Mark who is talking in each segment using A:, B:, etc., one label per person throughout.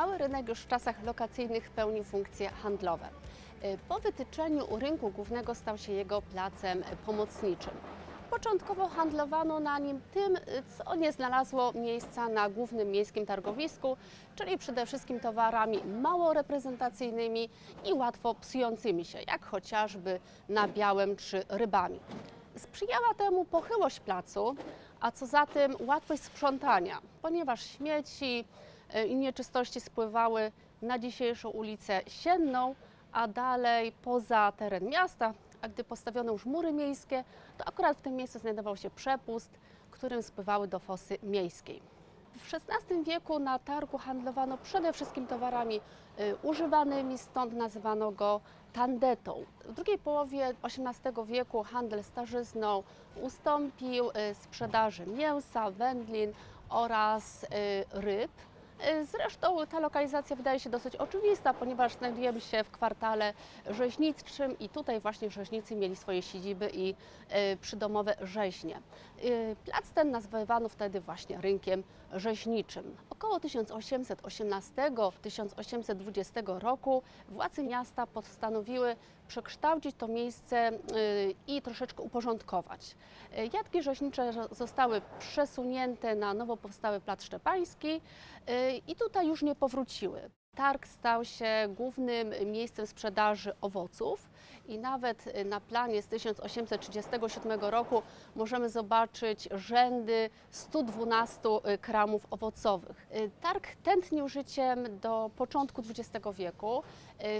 A: Mały rynek już w czasach lokacyjnych pełni funkcje handlowe. Y, Po wytyczeniu rynku głównego stał się jego placem pomocniczym. Początkowo handlowano na nim tym, y, co nie znalazło miejsca na głównym miejskim targowisku, czyli przede wszystkim towarami mało reprezentacyjnymi i łatwo psującymi się, jak chociażby nabiałem czy rybami. Sprzyjała temu pochyłość placu, a co za tym łatwość sprzątania, ponieważ śmieci i nieczystości spływały na dzisiejszą ulicę Sienną, a dalej poza teren miasta, a gdy postawiono już mury miejskie, to akurat w tym miejscu znajdował się przepust, którym spływały do fosy miejskiej. W XVI wieku na targu handlowano przede wszystkim towarami y, używanymi, stąd nazywano go tandetą. W drugiej połowie XVIII wieku handel starzyzną ustąpił y, sprzedaży mięsa, wędlin oraz y, ryb. Zresztą ta lokalizacja wydaje się dosyć oczywista, ponieważ znajdujemy się w kwartale rzeźniczym i tutaj właśnie rzeźnicy mieli swoje siedziby i y, przydomowe rzeźnie. Y, Plac ten nazywano wtedy właśnie rynkiem rzeźniczym. Około 1818-1820 roku władze miasta postanowiły przekształcić to miejsce y, i troszeczkę uporządkować. Y, Jatki rzeźnicze zostały przesunięte na nowo powstały Plac Szczepański y, i tutaj już nie powróciły. Targ stał się głównym miejscem sprzedaży owoców i nawet na planie z 1837 roku możemy zobaczyć rzędy 112 kramów owocowych. Targ tętnił życiem do początku XX wieku.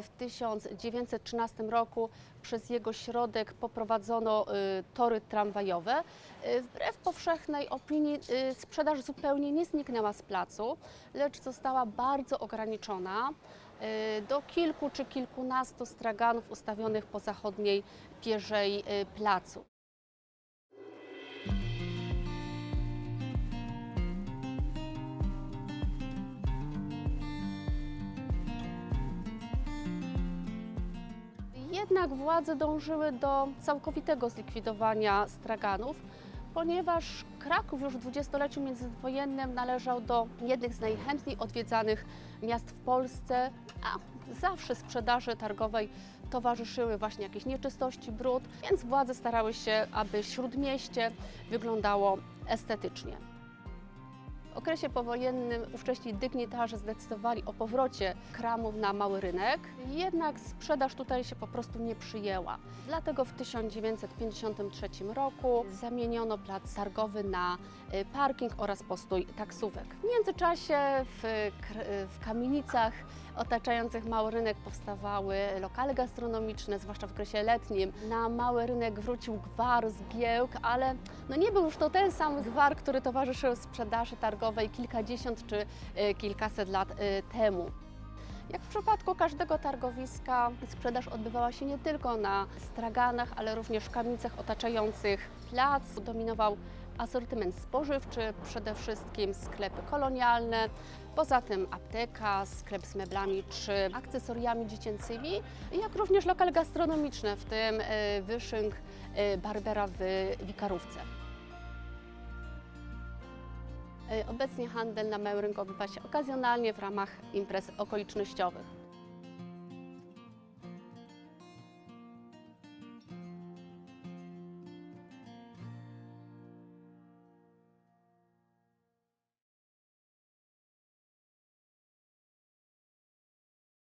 A: W 1913 roku przez jego środek poprowadzono y, tory tramwajowe. Y, Wbrew powszechnej opinii y, sprzedaż zupełnie nie zniknęła z placu, lecz została bardzo ograniczona y, do kilku czy kilkunastu straganów ustawionych po zachodniej pierzei y, placu. Jednak władze dążyły do całkowitego zlikwidowania straganów, ponieważ Kraków już w dwudziestoleciu międzywojennym należał do jednych z najchętniej odwiedzanych miast w Polsce, a zawsze sprzedaży targowej towarzyszyły właśnie jakieś nieczystości, brud, więc władze starały się, aby śródmieście wyglądało estetycznie. W okresie powojennym ówcześni dygnitarze zdecydowali o powrocie kramów na mały rynek, jednak sprzedaż tutaj się po prostu nie przyjęła. Dlatego w 1953 roku zamieniono plac targowy na y, parking oraz postój taksówek. W międzyczasie w, w kamienicach otaczających mały rynek powstawały lokale gastronomiczne, zwłaszcza w okresie letnim. Na mały rynek wrócił gwar z giełk, ale no nie był już to ten sam gwar, który towarzyszył sprzedaży targowej kilkadziesiąt czy y, kilkaset lat y, temu. Jak w przypadku każdego targowiska, sprzedaż odbywała się nie tylko na straganach, ale również w kamienicach otaczających plac. Dominował asortyment spożywczy, przede wszystkim sklepy kolonialne, poza tym apteka, sklep z meblami czy akcesoriami dziecięcymi, jak również lokale gastronomiczne, w tym y, Wyszynk Barbera w Wikarówce. Obecnie handel na rynku odbywa się okazjonalnie w ramach imprez okolicznościowych.